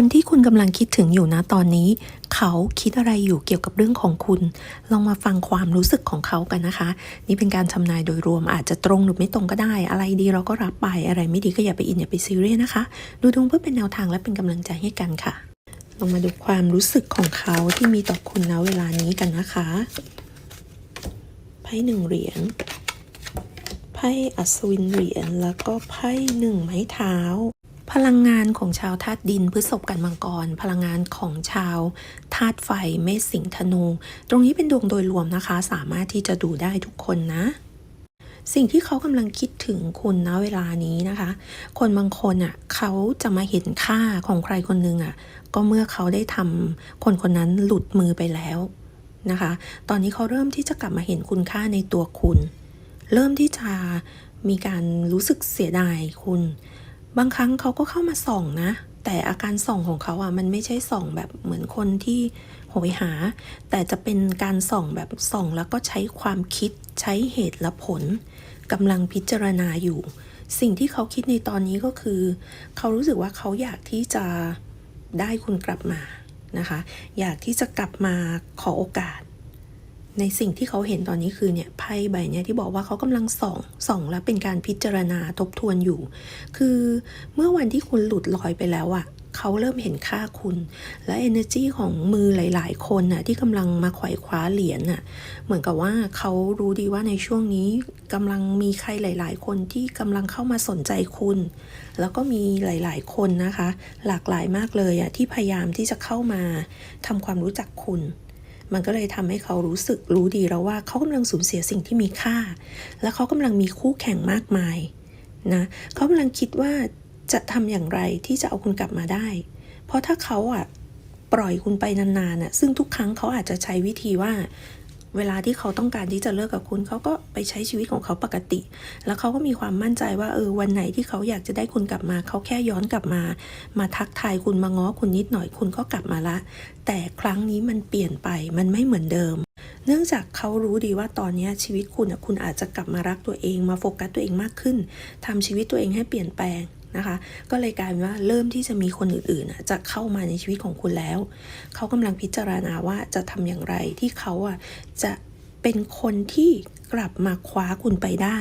คนที่คุณกำลังคิดถึงอยู่นะตอนนี้ เขาคิดอะไรอยู่เกี่ยวกับเรื่องของคุณ ลองมาฟังความรู้สึกของเขากันนะคะ นี่เป็นการทำนายโดยรวมอาจจะตรงหรือไม่ตรงก็ได้ อะไรดีเราก็รับไปอะไรไม่ดีก็อย่าไปอินอย่าไปซีเรียสนะคะ ดูดวงเพื่อเป็นแนวทางและเป็นกำลังใจให้กันค่ะ ลองมาดูความรู้สึกของเขาที่มีต่อคุณณเวลานี้กันนะคะไพ่หนึ่งเหรียญไพ่อัศวินเหรียญแล้วก็ไพ่หนึ่งไม้เท้า พลังงานของชาวธาตุดินพฤษภกันมังกร พลังงานของชาวธาตุไฟเมษสิงธนู ตรงนี้เป็นดวงโดยรวมนะคะ สามารถที่จะดูได้ทุกคนนะ สิ่งที่เขากำลังคิดถึงคุณนะเวลานี้นะคะ คนบางคนอะเขาจะมาเห็นค่าของใครคนหนึ่งอะ ก็เมื่อเขาได้ทำคนคนนั้นหลุดมือไปแล้วนะคะ ตอนนี้เขาเริ่มที่จะกลับมาเห็นคุณค่าในตัวคุณ เริ่มที่จะมีการรู้สึกเสียดายคุณ บางครั้งเขาก็เข้ามาส่องนะ แต่อาการส่องของเขาอะมันไม่ใช่ส่องแบบเหมือนคนที่โหยหา แต่จะเป็นการส่องแบบส่องแล้วก็ใช้ความคิดใช้เหตุและผลกำลังพิจารณาอยู่ สิ่งที่เขาคิดในตอนนี้ก็คือ เขารู้สึกว่าเขาอยากที่จะได้คุณกลับมานะคะ อยากที่จะกลับมาขอโอกาส ในสิ่งที่เขาเห็นตอนนี้คือเนี่ยไพ่ใบเนี้ยที่บอกว่าเขากำลังส่องส่องแล้วเป็นการพิจารณาทบทวนอยู่ คือเมื่อวันที่คุณหลุดลอยไปแล้วอะ่ะเขาเริ่มเห็นค่าคุณ และ energy ของมือหลาย ๆ คนน่ะที่กำลังมาไขว่คว้าเหรียญน่ะเหมือนกับว่าเขารู้ดีว่าในช่วงนี้กำลังมีใครหลาย ๆ คนที่กำลังเข้ามาสนใจคุณ แล้วก็มีหลาย ๆ คนนะคะ หลากหลายมากเลยอะที่พยายามที่จะเข้ามาทำความรู้จักคุณ มันก็เลยทำให้เขารู้สึกรู้ดีแล้วว่าเขากำลังสูญเสียสิ่งที่มีค่า และเขากำลังมีคู่แข่งมากมายนะเขากำลังคิดว่าจะทำอย่างไรที่จะเอาคุณกลับมาได้ เพราะถ้าเขาอะปล่อยคุณไปนานๆน่ะซึ่งทุกครั้งเขาอาจจะใช้วิธีว่า เวลาที่เขาต้องการที่จะเลิกกับคุณ เขาก็ไปใช้ชีวิตของเขาปกติ แล้วเขาก็มีความมั่นใจว่าเออวันไหนที่เขาอยากจะได้คุณกลับมา เขาแค่ย้อนกลับมา มาทักทายคุณมาง้อคุณนิดหน่อยคุณก็กลับมาละ แต่ครั้งนี้มันเปลี่ยนไปมันไม่เหมือนเดิม เนื่องจากเขารู้ดีว่าตอนนี้ชีวิตคุณคุณอาจจะกลับมารักตัวเองมาโฟกัสตัวเองมากขึ้นทำชีวิตตัวเองให้เปลี่ยนแปลง นะคะ ก็เลยกลายเป็นว่าเริ่มที่จะมีคนอื่นๆจะเข้ามาในชีวิตของคุณแล้ว เขากำลังพิจารณาว่าจะทำอย่างไรที่เขาอะจะ เป็นคนที่กลับมาคว้าคุณไปได้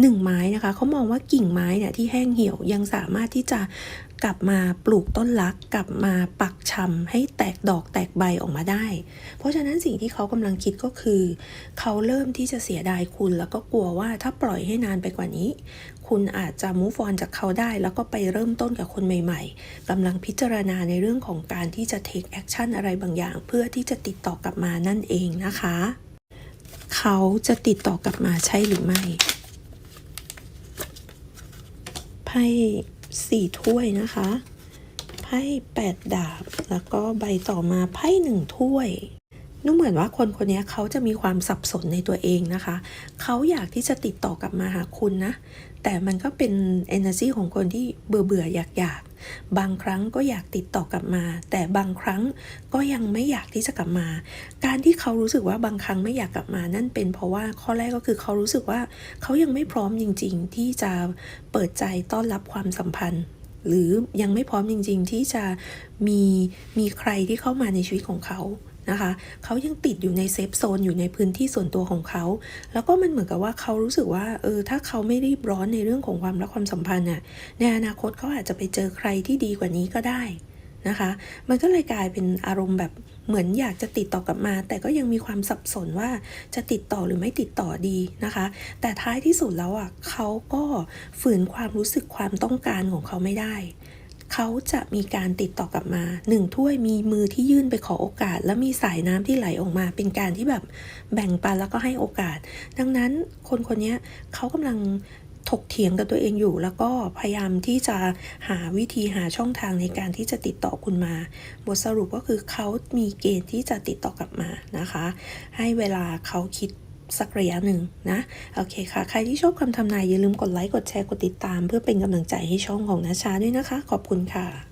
หนึ่งไม้นะคะเขามองว่ากิ่งไม้เนี่ยที่แห้งเหี่ยวยังสามารถที่จะกลับมาปลูกต้นรัก กลับมาปักชำให้แตกดอกแตกใบออกมาได้ เพราะฉะนั้นสิ่งที่เขากำลังคิดก็คือ เขาเริ่มที่จะเสียดายคุณ แล้วก็กลัวว่าถ้าปล่อยให้นานไปกว่านี้ คุณอาจจะ move on จากเขาได้ แล้วก็ไปเริ่มต้นกับคนใหม่ ๆกำลังพิจารณาในเรื่องของการที่จะ take action อะไรบางอย่าง เพื่อที่จะติดต่อกลับมานั่นเองนะคะ เขาจะติดต่อกลับมาใช่หรือไม่ไพ่สี่ถ้วยนะคะไพ่แปดดาบ แล้วก็ใบต่อมาไพ่หนึ่งถ้วย นุ่มเหมือนว่าคนคนนี้เขาจะมีความสับสนในตัวเองนะคะ เขาอยากที่จะติดต่อกลับมาหาคุณนะ แต่มันก็เป็น energy ของคนที่เบื่อเบื่ออยากอยากบางครั้งก็อยากติดต่อกลับมา แต่บางครั้งก็ยังไม่อยากที่จะกลับมา การที่เขารู้สึกว่าบางครั้งไม่อยากกลับมา นั่นเป็นเพราะว่าข้อแรกก็คือเขารู้สึกว่าเขายังไม่พร้อมจริง ๆ ที่จะเปิดใจต้อนรับความสัมพันธ์หรือยังไม่พร้อมจริง ๆ ที่จะมีมีใครที่เข้ามาในชีวิตของเขา นะคะเขายังติดอยู่ในเซฟโซนอยู่ในพื้นที่ส่วนตัวของเขา แล้วก็มันเหมือนกับว่าเขารู้สึกว่าเออถ้าเขาไม่รีบร้อนในเรื่องของความรักความสัมพันธ์น่ะในอนาคตเขาอาจจะไปเจอใครที่ดีกว่านี้ก็ได้นะคะ มันก็เลยกลายเป็นอารมณ์แบบเหมือนอยากจะติดต่อกลับมา แต่ก็ยังมีความสับสนว่าจะติดต่อหรือไม่ติดต่อดีนะคะ แต่ท้ายที่สุดแล้วอะเขาก็ฝืนความรู้สึกความต้องการของเขาไม่ได้ เขาจะมีการติดต่อกลับมาหนึ่งถ้วยมีมือที่ยื่นไปขอโอกาส แล้วมีสายน้ำที่ไหลออกมา เป็นการที่แบบแบ่งปันแล้วก็ให้โอกาส ดังนั้นคนคนนี้เขากำลังถกเถียงกับตัวเองอยู่ แล้วก็พยายามที่จะหาวิธีหาช่องทางในการที่จะติดต่อคุณมา บทสรุปก็คือเขามีเกณฑ์ที่จะติดต่อกลับมานะคะ ให้เวลาเขาคิด สักระยะหนึ่งนะ โอเคค่ะ ใครที่ชอบคำทำนายอย่าลืมกดไลค์ กดแชร์ กดติดตาม เพื่อเป็นกำลังใจให้ช่องของนาชาด้วยนะคะ ขอบคุณค่ะ